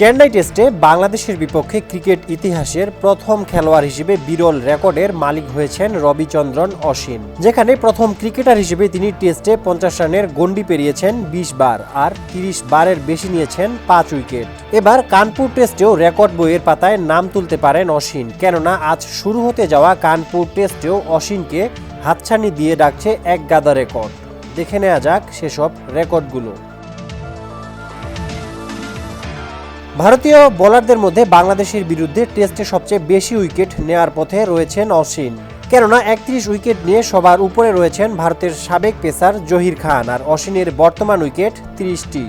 চেন্নাই টেস্টে বাংলাদেশের বিপক্ষে ক্রিকেট ইতিহাসের প্রথম খেলোয়াড় হিসেবে বিরল রেকর্ডের মালিক হয়েছেন রবিচন্দ্রন অশ্বিন যেখানে প্রথম ক্রিকেটার হিসেবে তিনি টেস্টে পঞ্চাশ রানের গন্ডি পেরিয়েছেন বিশ বার আর তিরিশ বারের বেশি নিয়েছেন পাঁচ উইকেট। এবার কানপুর টেস্টেও রেকর্ড বইয়ের পাতায় নাম তুলতে পারেন অশ্বিন কেননা আজ শুরু হতে যাওয়া কানপুর টেস্টেও অশ্বিনকে হাতছানি দিয়ে ডাকছে এক গাদা রেকর্ড। দেখে নেওয়া যাক সেসব রেকর্ডগুলো। ভারতীয় বোলারদের মধ্যে বাংলাদেশের বিরুদ্ধে টেস্টে সবচেয়ে বেশি উইকেট নেয়ার পথে রয়েছেন অশ্বিন। কেননা একত্রিশ উইকেট নিয়ে সবার উপরে রয়েছেন ভারতের সাবেক পেসার জহির খান আর অশ্বিনের বর্তমান উইকেট তিরিশটি।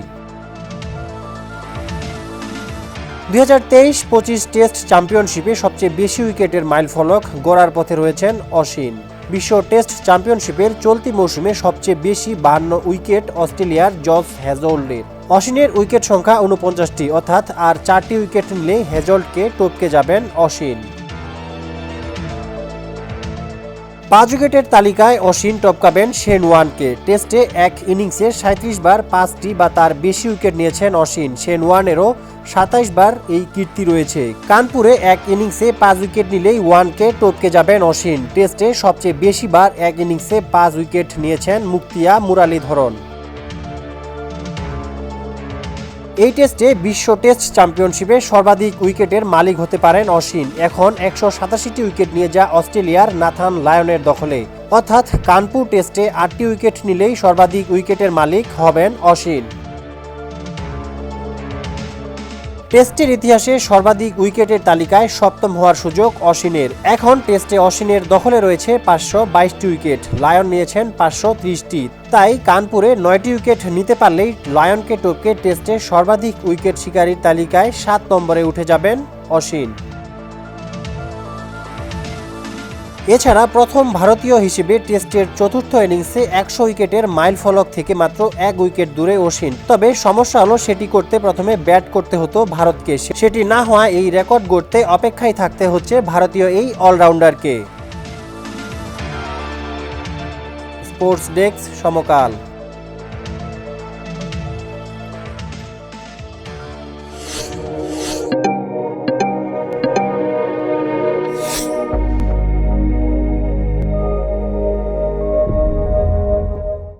দুই হাজার তেইশ পঁচিশ টেস্ট চ্যাম্পিয়নশিপে সবচেয়ে বেশি উইকেটের মাইলফলক গড়ার পথে রয়েছেন অশ্বিন। বিশ্ব টেস্ট চ্যাম্পিয়নশিপের চলতি মৌসুমে সবচেয়ে বেশি বাহান্ন উইকেট অস্ট্রেলিয়ার জস হ্যাজোল্ডের। অশ্বিনের উইকেট সংখ্যা উনপঞ্চাশটি অর্থাৎ আর চারটি উইকেট নিলে হেজল্টকে টপকে যাবেন অশ্বিন। পাঁচ উইকেটের তালিকায় অশ্বিন টপকাবেন শেন ওয়ানকে। টেস্টে এক ইনিংসে সাঁত্রিশ বার পাঁচটি বা তার বেশি উইকেট নিয়েছেন অশ্বিন। শেন ওয়ানেরও সাতাইশ বার এই কীর্তি রয়েছে। কানপুরে এক ইনিংসে পাঁচ উইকেট নিলেই ওয়ানকে টপকে যাবেন অশ্বিন। টেস্টে সবচেয়ে বেশি বার এক ইনিংসে পাঁচ উইকেট নিয়েছেন মুক্তিয়া মুরালীধরন এই টেস্টে বিশ্ব টেস্ট চ্যাম্পিয়নশিপে সর্বাধিক উইকেটের মালিক হতে পারেন অশ্বিন এখন একশো সাতাশিটি উইকেট নিয়ে যা অস্ট্রেলিয়ার নাথান লায়নের দখলে। অর্থাৎ কানপুর টেস্টে আটটি উইকেট নিলেই সর্বাধিক উইকেটের মালিক হবেন অশ্বিন টেস্টের ইতিহাসে সর্বাধিক উইকেটের তালিকায় সপ্তম হওয়ার সুযোগ অশ্বিনের। এখন টেস্টে অশ্বিনের দখলে রয়েছে পাঁচশো বাইশটি উইকেট। লায়ন নিয়েছেন পাঁচশো ত্রিশটি। তাই কানপুরে নয়টি উইকেট নিতে পারলেই লায়নকে টপকে টেস্টে সর্বাধিক উইকেট শিকারীর তালিকায় সাত নম্বরে উঠে যাবেন অশ্বিন। এছাড়া প্রথম ভারতীয় হিসেবে টেস্টের চতুর্থ ইনিংসে একশো উইকেটের মাইল ফলক থেকে মাত্র এক উইকেট দূরে অসীন তবে সমস্যা হলো সেটি করতে প্রথমে ব্যাট করতে হতো ভারতকে। সেটি না হওয়া এই রেকর্ড গড়তে অপেক্ষায় থাকতে হচ্ছে ভারতীয় এই অলরাউন্ডারকে। স্পোর্টস ডেস্ক, সমকাল।